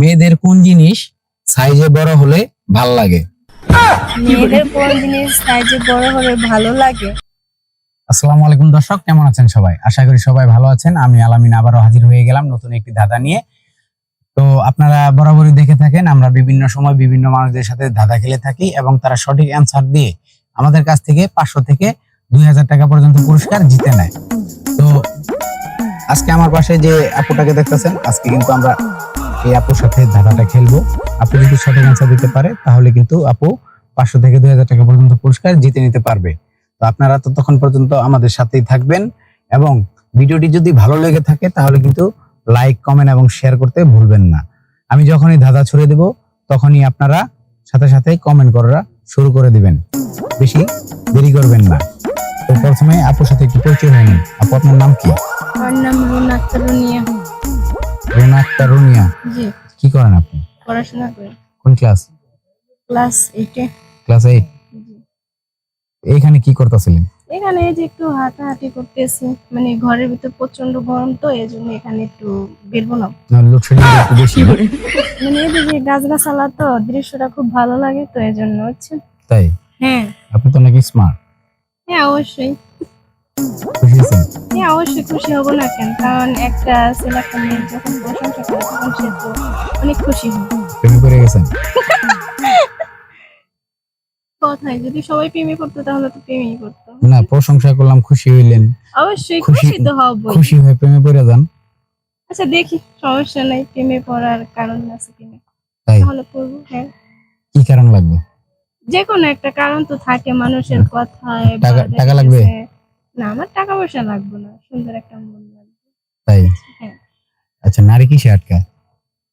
মেয়েদের কোন জিনিস সাইজে বড় হলে ভালো লাগে? মেয়েদের কোন জিনিস সাইজে বড় হলে ভালো লাগে? আসসালামু আলাইকুম দর্শক কেমন আছেন সবাই? আশা করি সবাই ভালো আছেন। আমি আলামিন আবারও হাজির হয়ে গেলাম নতুন একটি ধাঁধা নিয়ে। তো আপনারা বরাবরই দেখে থাকেন আমরা বিভিন্ন সময় বিভিন্ন মানুষদের সাথে ধাঁধা খেলে থাকি এবং তারা সঠিক অ্যান্সার দিয়ে আমাদের কাছ থেকে পাঁচশো থেকে দুই হাজার টাকা পর্যন্ত পুরস্কার জিতে নেয়। তো আজকে আমার পাশে যে আপুটাকে দেখতেছেন আজকে কিন্তু আমরা এই আপুর সাথে ধাঁধাটা খেলব। আপু যদি সঠিক অ্যান্সার দিতে পারে, তাহলে কিন্তু আপু পাঁচশো থেকে দুই হাজার টাকা পর্যন্ত পুরস্কার জিতে নিতে পারবে। তো আপনারা ততক্ষণ পর্যন্ত আমাদের সাথেই থাকবেন এবং ভিডিওটি যদি ভালো লেগে থাকে, তাহলে কিন্তু লাইক, কমেন্ট এবং শেয়ার করতে ভুলবেন না। আমি যখনই ধাঁধা ছুড়ে দেব, তখনই আপনারা সাথে সাথে কমেন্ট করা শুরু করে দিবেন। বেশি দেরি করবেন না। তো প্রথমে আপুর সাথে একটু পরিচয় হয়নি আপু, আপনার নাম কি? আমার নাম রুনা রুনা আক্তার রুনিয়া জি। কি করেন আপনি? পড়াশোনা করি। কোন ক্লাস? ক্লাস এইটে ক্লাস এইট এইখানে কি করতেছিলেন? এখানে এই যে একটু হাঁটাহাঁটি করতেছি। মানে ঘরের ভিতর প্রচণ্ড গরম তো এই জন্য এখানে একটু বেরবো না লোডশেডিং একটু বেশি মানে এই যে গাছ গাছালা তো দৃশ্যটা খুব ভালো লাগে তো এই জন্য হচ্ছে। তাই? হ্যাঁ। আপনি তো নাকি স্মার্ট হ্যাঁ অবশ্যই। হ্যাঁ অবশ্যই খুশি হব না কেন? কারণ একটা ছেলে একটা মেয়ে যখন প্রশংসা করে তখন সে তো অনেক খুশি হয় প্রেমে পড়ে গেছেন? কথায় যদি সবাই প্রেমে করতো তাহলে তো প্রেমেই করতো না প্রশংসা করলাম খুশি হইলেন। অবশ্যই খুশি- তো হবই। খুশি হয়ে প্রেমে পড়ে যান। আচ্ছা দেখি সমস্যা নাই প্রেমে পড়ার কারণ আছে কিনা। তাহলে করব হ্যাঁ। কি কারণ লাগবে? যে কোনো একটা কারণ তো থাকে মানুষের কথায় বা টাকা- টাকা লাগবে? না আমার টাকা পয়সা লাগবে না সুন্দর একটা মন লাগবে। তাই? হ্যাঁ। আচ্ছা নারী কিসে আটকায়?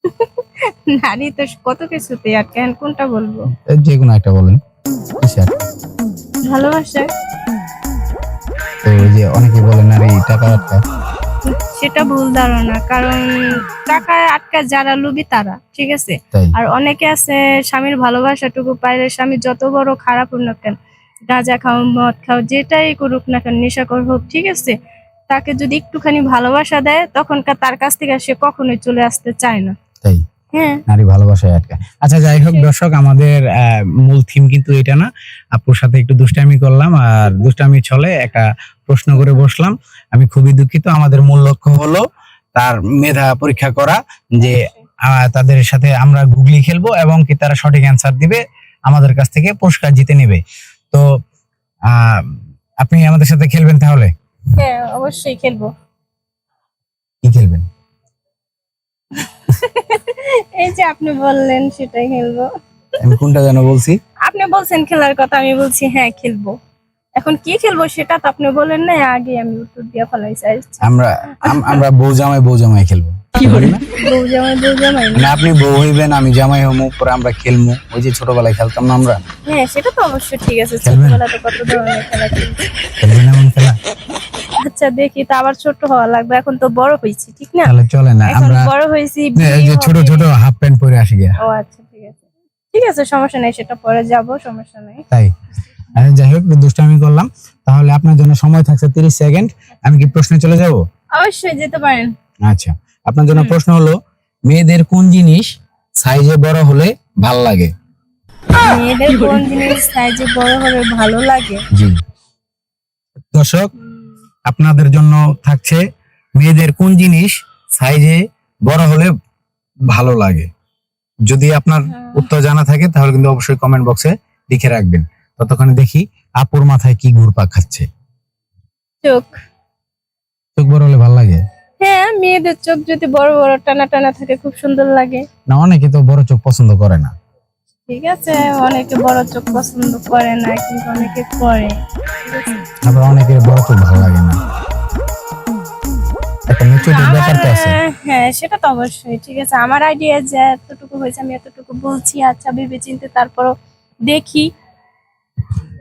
নারী তো কত কিছুতে আটকান কোনটা বলব? যে কোনো একটা বলেন কিসে ভালোবাসা। তো ওই যে অনেকে বলে নারী টাকা আটকায়। সেটা ভুল ধারণা কারণ টাকা আটকা যারা লুবি তারা ঠিক আছে? আর অনেকে আছে স্বামীর ভালোবাসাটুকু পাইলে স্বামী যত বড় খারাপ হোক না কেন গাঁজা খাও মদ খাও যেটাই করুক না কেন নেশাকর হোক ঠিক আছে? তাকে যদি একটুখানি ভালোবাসা দেয় তখন তার কাছ থেকে সে কখনোই চলে আসতে চায় না। তাই? হ্যাঁ। নারী ভালোবাসায় আটকায় আচ্ছা যাই হোক দর্শক আমাদের মূল থিম কিন্তু এটা না। আপুর সাথে একটু দুষ্টামি করলাম আর দুষ্টামি ছলে একটা প্রশ্ন করে বসলাম। আমি খুবই দুঃখিত আমাদের মূল লক্ষ্য হলো তার মেধা পরীক্ষা করা যে তাদের সাথে আমরা গুগলি খেলব এবং কি তারা সঠিক অ্যান্সার দিবে আমাদের কাছ থেকে পুরস্কার জিতে নেবে। তো আহ, আপনি আমাদের সাথে খেলবেন তাহলে? হ্যাঁ অবশ্যই খেলব। কি খেলবেন? এই যে আপনি বললেন সেটাই খেলব। আমি কোনটা যেন বলছি? আপনি বলছেন খেলার কথা আমি বলছি হ্যাঁ খেলব। এখন কি খেলব সেটা তো আপনি বলেন না আগে আমি উত্তর দিয়ে ফেলাইছি আমরা আমরা বউ জামাই বউ জামাই খেলব? বউ জামাই বউ জামাই। মানে আপনি বউ হইবেন আমি জামাই হমু পরে আমরা খেলমু। ওই যে ছোটবেলায় খেলতাম না আমরা? হ্যাঁ সেটা তো অবশ্যই ঠিক আছে কত ধরনের খেলা খেলছি। খেলবেন এমন খেলা? আচ্ছা দেখি তো আবার ছোট হওয়া লাগবে এখন তো বড় হয়েছি ঠিক না? তাহলে চলে না আমরা বড় হয়েছি এই যে ছোট ছোট হাফ প্যান্ট পরে আসি গিয়া। ও আচ্ছা ঠিক আছে। ঠিক আছে সমস্যা নাই সেটা পরে যাব সমস্যা নাই। তাই? যাই হোক দুষ্টামি করলাম। তাহলে আপনার জন্য সময় থাকছে তিরিশ সেকেন্ড। আমি কি প্রশ্নে চলে যাব? অবশ্যই যেতে পারেন। আচ্ছা আপনার জন্য প্রশ্ন হলো মেয়েদের কোন জিনিস সাইজে বড় হলে ভালো লাগে? মেয়েদের কোন জিনিস সাইজে বড় হলে ভালো লাগে? জি। দর্শক আপনাদের জন্য থাকছে মেয়েদের কোন জিনিস সাইজে বড় হলে ভালো লাগে? যদি আপনার উত্তর জানা থাকে তাহলে কিন্তু অবশ্যই কমেন্ট বক্সে লিখে রাখবেন। ততক্ষণে দেখি আপুর মাথায় কি ঘুরপাক খাচ্ছে। চোখ। চোখ বড় হলে ভালো লাগে? হ্যাঁ মেয়েদের চোখ যদি বড় বড় টানা টানা থাকে খুব সুন্দর লাগে। না অনেকে তো বড় চোখ পছন্দ করে না। ঠিক আছে অনেকে বড় চোখ পছন্দ করে না কিন্তু অনেকে করে। আবার অনেকের বড় চোখ ভালো লাগে না। একটা মেচুরিটির আমার ব্যাপার তো আছে। হ্যাঁ সেটা তো অবশ্যই ঠিক আছে। আমার আইডিয়া যে এতটুকু হয়েছে আমি এতটুকু বলছি আচ্ছা ভেবে চিনতে তারপরও দেখি।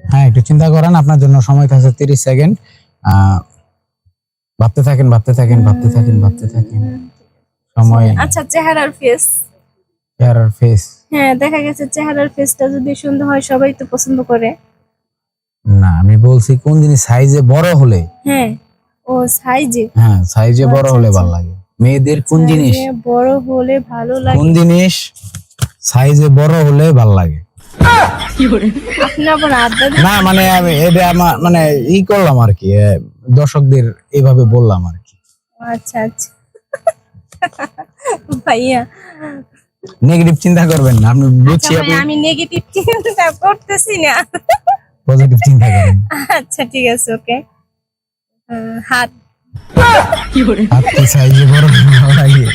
হ্যাঁ একটু চিন্তা করেন আপনার জন্য সময় থাকছে তিরিশ সেকেন্ড। ভাবতে থাকেন ভাবতে থাকেন ভাবতে থাকেন ভাবতে থাকেন। সময় আচ্ছা চেহারার ফেস চেহারার ফেস হ্যাঁ দেখা গেছে চেহারার ফেসটা যদি সুন্দর হয় সবাই তো পছন্দ করে। না আমি বলছি কোন জিনিস সাইজে বড় হলে? হ্যাঁ ও সাইজে হ্যাঁ সাইজে বড় আচ্ছা, হলে আচ্ছা। ভালো লাগে। মেয়েদের কোন জিনিস? বড় হলে ভালো লাগে। কোন জিনিস সাইজে বড় হলে ভালো লাগে? না মানে আমি এটা আমার মানে ই করলাম আর কি দর্শকদের এইভাবে বললাম আর কি। আচ্ছা আচ্ছা। ভাইয়া। নেগেটিভ চিন্তা করবেন না আপনি আচ্ছা বুঝছি আমি নেগেটিভ চিন্তা করতেছি না। পজিটিভ চিন্তা করেন আচ্ছা ঠিক আছে ওকে হাত। হাত কি সাইজে বড় লাগে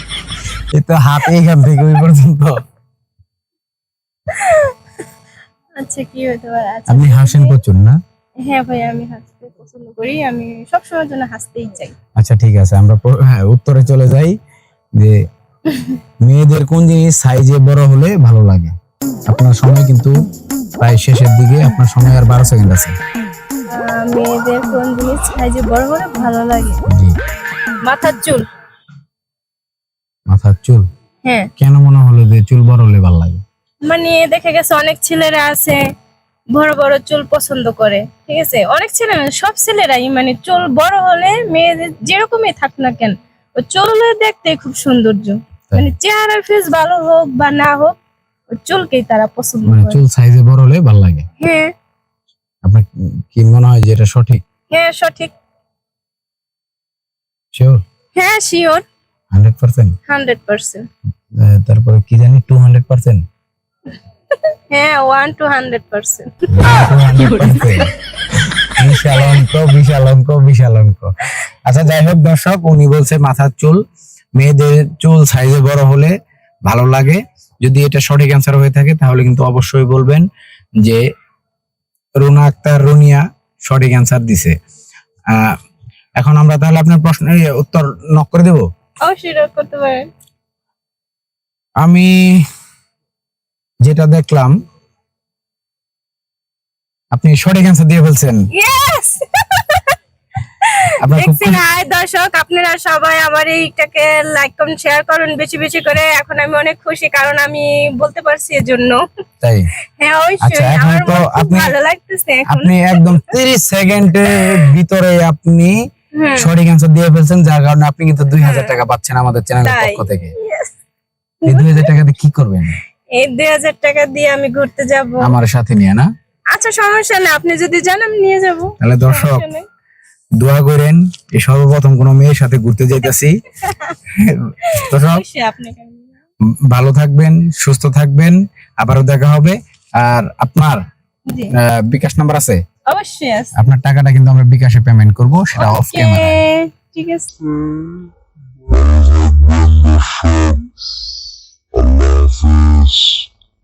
এই তো হাত এইখান থেকে ওই পর্যন্ত। আচ্ছা কি হতে পারে আচ্ছা আপনি হাসেন প্রচুর না? হ্যাঁ ভাই আমি হাসতে পছন্দ করি। আমি সবসময় জন্য হাসতেই চাই। আচ্ছা ঠিক আছে আমরা হ্যাঁ, উত্তরে চলে যাই যে মেয়েদের কোন জিনিস সাইজে বড় হলে ভালো লাগে? আপনার সময় কিন্তু প্রায় শেষের দিকে আপনার সময় আর বারো সেকেন্ড আছে। আহ, মেয়েদের কোন জিনিস সাইজে বড় হলে ভালো লাগে? জি। মাথার চুল। মাথার চুল? হ্যাঁ। কেন মনে হলো যে চুল বড় হলে ভালো লাগে? মানে দেখে গেছে অনেক ছেলেরা আছে বড় বড় চুল পছন্দ করে ঠিক আছে? অনেক ছেলে সব ছেলেরাই মানে চুল বড় হলে মেয়েদের যেরকমই থাক না কেন ও চুল দেখতে খুব সৌন্দর্য। মানে চেহারার ফেস ভালো হোক বা না হোক চুলকেই তারা পছন্দ মানে করে। চুল সাইজে বড় হলে ভালো লাগে? হ্যাঁ। আপনার কি মনে হয় যে এটা সঠিক? হ্যাঁ সঠিক। শিওর হ্যাঁ sure hundred percent hundred percent তারপরে কি জানি টু হান্ড্রেড পার্সেন্ট হ্যাঁ ওয়ান টু হান্ড্রেড পার্সেন্ট বিশাল অঙ্ক বিশাল অঙ্ক বিশাল অঙ্ক আচ্ছা যাই হোক দর্শক উনি বলছে মাথার চুল। মেয়েদের চুল সাইজে বড় হলে ভালো লাগে। যদি এটা সঠিক অ্যান্সার হয়ে থাকে তাহলে কিন্তু অবশ্যই বলবেন যে রুনা আক্তার রুনিয়া সঠিক অ্যান্সার দিছে। আহ, এখন আমরা তাহলে আপনার প্রশ্নের উত্তর নক করে দেব? অবশ্যই করতে পারেন। আমি যেটা দেখলাম আপনি সঠিক অ্যান্সার দিয়ে ফেলছেন। দেখছেন হাই দর্শক আপনারা সবাই আমার এইটাকে লাইক কমেন্ট শেয়ার করুন বেশি বেশি করে। এখন আমি অনেক খুশি কারণ আমি বলতে পারছি এর জন্য। তাই? হ্যাঁ আচ্ছা, অবশ্যই এখন তো আপনি- ভালো লাগতেছে আপনি একদম তিরিশ সেকেন্ডের ভিতরে আপনি সঠিক অ্যান্সার দিয়ে ফেলছেন যার কারণে আপনি কিন্তু দুই হাজার টাকা পাচ্ছেন আমাদের চ্যানেলের। পক্ষ থেকে। এই দুই হাজার টাকা দিয়ে কি করবেন? এই দুই হাজার টাকা দিয়ে আমি ঘুরতে যাব। আমার সাথে নিয়ে না? আচ্ছা সমস্যা না আপনি যদি যান আমি নিয়ে যাব। তাহলে দর্শক দোয়া করেন এই সর্বপ্রথম কোনো মেয়ের সাথে ঘুরতে যাইতাছি। দর্শক। ভালো থাকবেন সুস্থ থাকবেন আবারও দেখা হবে। আর আপনার আহ, বিকাশ নাম্বার আছে? অবশ্যই আছে। আপনার টাকাটা কিন্তু আমরা বিকাশে পেমেন্ট করব সেটা অফ ক্যামেরা ঠিক আছে। A Hafiz.